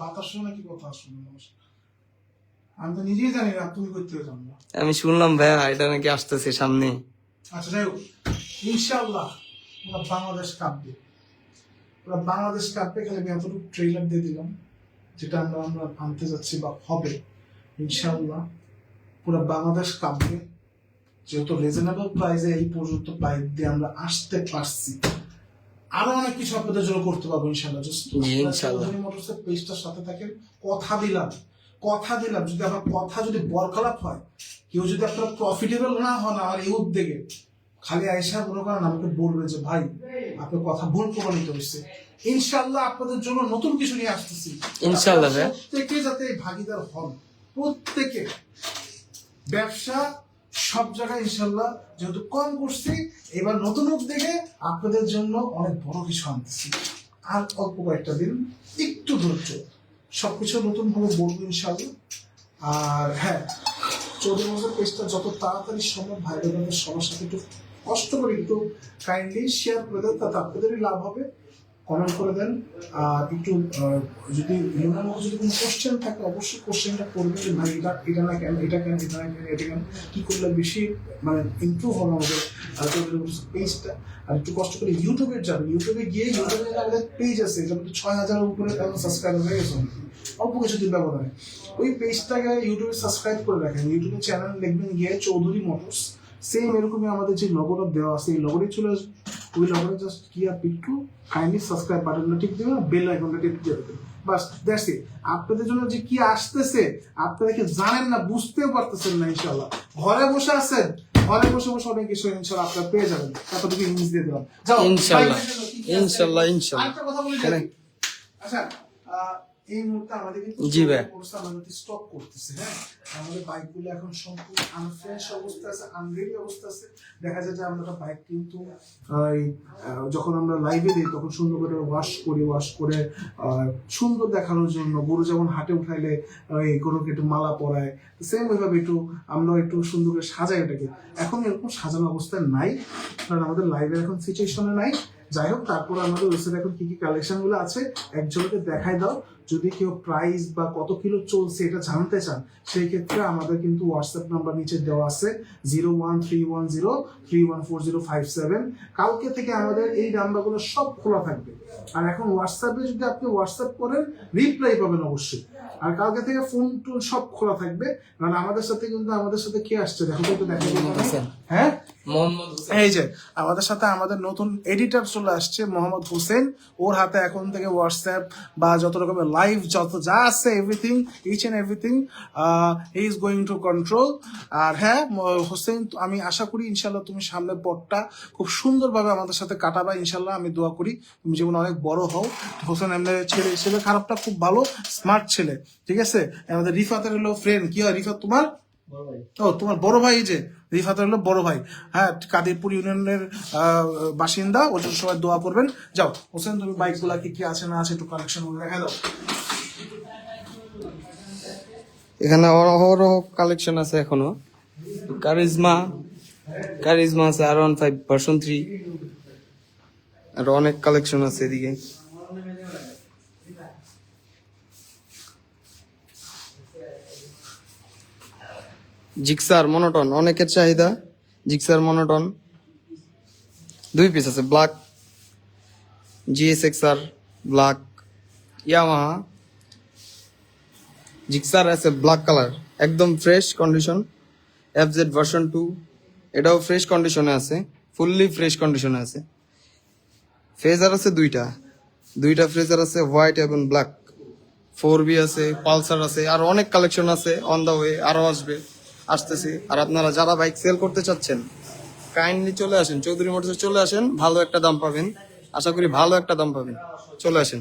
বাতাস শুনে কথা শুনে মানুষ? আমি তো নিজেই জানি না তুমি করতে জানো না। আমি শুনলাম ভাইয়া এটা নাকি আসতেছে সামনে। আচ্ছা যাই হোক। ইনশাল্লাহ পুরো বাংলাদেশ কাঁপবে। পুরো বাংলাদেশ কাঁপবে খালি আমি এতটুকু ট্রেলার দিয়ে দিলাম যেটা আমরা আমরা আনতে যাচ্ছি বা হবে। ইনশাল্লাহ পুরো বাংলাদেশ কাঁপবে। যেহেতু রিজনেবল প্রাইসে এই পর্যন্ত প্রাইস দিয়ে আমরা আসতে পারছি। আরও অনেক কিছু আপনাদের জন্য করতে পারব ইনশাল্লাহ জাস্ট মোটরসের পেজটার সাথে থাকেন কথা দিলাম কথা দিলাম। যদি আমার কথা যদি বরখলাপ হয় কেউ যদি আপনার প্রফিটেবল না হন আমার এই উদ্যোগে খালি আয়সা মনে করেন আমাকে বলবে যে ভাই আপনার কথা ভুল প্রমাণিত হয়েছে। ইনশাল্লাহ আপনাদের জন্য নতুন কিছু নিয়ে আসতেছি। ইনশাল্লাহ প্রত্যেকে যাতে ভাগিদার হন প্রত্যেকে। ব্যবসা সব জায়গায় ইনশাল্লাহ যেহেতু কম করছি, এবার নতুন উদ্যোগে আপনাদের জন্য অনেক বড় কিছু আনতেছি। আর অল্প কয়েকটা দিন, একটু ধৈর্য। সবকিছু নতুন ভাবে বলব ইনশাল্লাহ আর হ্যাঁ চৌদ্দ বছর পেজটা যত তাড়াতাড়ি সম্ভব ভাই বোনদের সবার সাথে একটু কষ্ট করে একটু কাইন্ডলি শেয়ার করে দেন, তাতে আপনাদেরই লাভ হবে। কমেন্ট করে দেন। আর একটু যদি মনের মধ্যে যদি কোনো কোশ্চেন থাকে, অবশ্যই কোশ্চেনটা করবে যে, ভাই, এটা এটা না কেন, এটা কেন, এটা না কেন, এটা কেন, কি করলে বেশি মানে ইমপ্রুভ হবে আমাদের পেজটা আর একটু কষ্ট করে ইউটিউবে যাবেন। ইউটিউবে গিয়ে ইউটিউবে আমাদের পেজ আছে মধ্যে ছয় হাজারের উপরে এখন সাবস্ক্রাইবার হয়ে গেছে। অল্প কিছুদিন ব্যবধানে। ওই পেজটাকে ইউটিউবে সাবস্ক্রাইব করে রাখেন। ইউটিউবে চ্যানেল দেখবেন গিয়ে চৌধুরী মোটরস সেম এরকমই আমাদের যে লগোটা দেওয়া আছে, এই লগোটি চলে আসবে। ওই লগোটা জাস্ট কি আর একটু কাইন্ডলি সাবস্ক্রাইব বাটনটা টিপ দেবেন বেল আইকনটা টিপ দিয়ে দেবেন। বাস দ্যাটস ইট আপনাদের জন্য যে কি আসতেছে আপনারা কি জানেন না বুঝতেও পারতেছেন না ইনশাআল্লাহ। ঘরে বসে আছেন ঘরে বসে বসে অনেক কিছু ইনশাআল্লাহ আপনারা পেয়ে যাবেন। এতটুকু ইংলিশ দিয়ে দিলাম। যাও ইনশাআল্লাহ ইনশাআল্লাহ ইনশাআল্লাহ। আরেকটা কথা বলি আচ্ছা এই মুহূর্তে আমাদের কিন্তু জি ভাই। কোর্স আমাদের স্টক করতেছে হ্যাঁ? আমাদের বাইকগুলো এখন সম্পূর্ণ আনফ্রেশ অবস্থা আছে আনরেডি অবস্থা আছে। দেখা যায় যে আমরা বাইক কিন্তু যখন আমরা লাইভে দিই তখন সুন্দর করে ওয়াশ করি ওয়াশ করে সুন্দর দেখানোর জন্য গরু যেমন হাটে উঠাইলে এই গরুকে একটু মালা পরায় সেম ওইভাবে একটু আমরা একটু সুন্দর করে সাজাই এটাকে এখন এরকম সাজানো অবস্থায় নাই কারণ আমাদের লাইভে এখন সিচুয়েশনে নাই। যাই হোক তারপর আমাদের ওয়েবসাইটে এখন কি কি কালেকশনগুলো আছে একজনকে দেখাই দাও। যদি কেউ প্রাইস বা কত কিলো চলছে এটা জানতে চান সেই ক্ষেত্রে আমাদের কিন্তু হোয়াটসঅ্যাপ নাম্বার নিচে দেওয়া আছে zero one three one zero three one four zero five seven কালকে থেকে আমাদের এই নাম্বারগুলো সব খোলা থাকবে। আর এখন হোয়াটসঅ্যাপে যদি আপনি হোয়াটসঅ্যাপ করেন রিপ্লাই পাবেন অবশ্যই। আর কালকে থেকে ফোন টোন সব খোলা থাকবে কারণ আমাদের সাথে কিন্তু আমাদের সাথে কে আসছে? দেখো তো দেখা হ্যাঁ? মোহাম্মদ এই যে আমাদের সাথে আমাদের নতুন এডিটর চলে আসছে, মোহাম্মদ হোসেন। ওর হাতে এখন থেকে হোয়াটসঅ্যাপ বা যত রকমের লাইভ যত যা আছে everything each and everything he is going to control আর হ্যাঁ হোসেন, আমি আশা করি ইনশাল্লাহ তুমি সামনের পথটা খুব সুন্দরভাবে আমাদের সাথে কাটাবা ইনশাল্লাহ আমি দোয়া করি তুমি যেমন অনেক বড় হও। হোসেন এমনি ছেলে ছেলে খারাপটা খুব ভালো স্মার্ট ছেলে, ঠিক আছে? আমাদের রিফাতের হলো ফ্রেন্ড কি হয় রিফাত তোমার? ও, তোমার বড় ভাই যে, রিফাত হলো বড় ভাই। হ্যাঁ কাদিরপুর ইউনিয়নের বাসিন্দা, ওর জন্য সবাই দোয়া করবেন। যাও, হোসেন, তুমি বাইকগুলা কি কি আছে না আছে একটু কালেকশন দেখা দাও। এখানে অহরহ কালেকশন আছে এখনও। কারিজমা কারিজমা আছে R one five version three আর অনেক কালেকশন আছে এদিকে। জিক্সার মনোটন, অনেকের চাহিদা, জিক্সার মনোটন। দুই পিস আছে black GSXR black Yamaha Gixxer আছে ব্ল্যাক কালার একদম fresh condition FZ version two এটাও ফ্রেশ কন্ডিশনে আছে ফুললি ফ্রেশ কন্ডিশনে আছে। ফ্রেজার আছে দুইটা দুইটা ফ্রেজার আছে হোয়াইট এবং ব্ল্যাক ফোর বি আছে পালসার আছে, আর অনেক কালেকশন আছে অন দা ওয়ে আরও আসবে। আসতেছে। আর আপনারা যারা বাইক সেল করতে চাচ্ছেন কাইন্ডলি চলে আসেন। চৌধুরী মোটরসে চলে আসেন, ভালো একটা দাম পাবেন। আশা করি ভালো একটা দাম পাবেন। চলে আসেন।